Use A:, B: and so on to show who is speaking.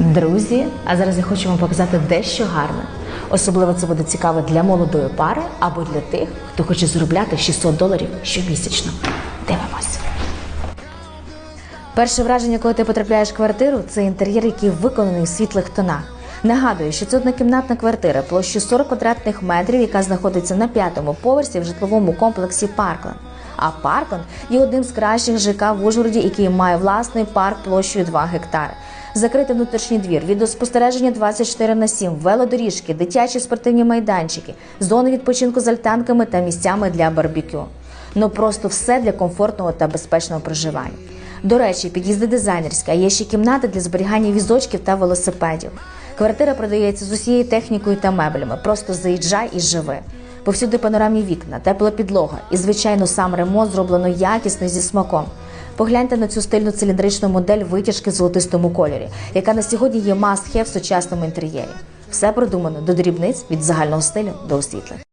A: Друзі, а зараз я хочу вам показати дещо гарне. Особливо це буде цікаво для молодої пари або для тих, хто хоче заробляти 600 доларів щомісячно. Дивимося. Перше враження, коли ти потрапляєш в квартиру, це інтер'єр, який виконаний в світлих тонах. Нагадую, що це однокімнатна квартира площею 40 квадратних метрів, яка знаходиться на п'ятому поверсі в житловому комплексі Паркленд. А Паркленд є одним з кращих ЖК в Ужгороді, який має власний парк площею 2 гектари. Закритий внутрішній двір, відеоспостереження 24 на 7, велодоріжки, дитячі спортивні майданчики, зони відпочинку з альтанками та місцями для барбекю. Ну просто все для комфортного та безпечного проживання. До речі, під'їзди дизайнерські, а є ще кімнати для зберігання візочків та велосипедів. Квартира продається з усією технікою та меблями. Просто заїжджай і живи. Повсюди панорамні вікна, тепла підлога і, звичайно, сам ремонт зроблено якісно зі смаком. Погляньте на цю стильну циліндричну модель витяжки в золотистому кольорі, яка на сьогодні є must-have в сучасному інтер'єрі. Все продумано до дрібниць від загального стилю до освітлення.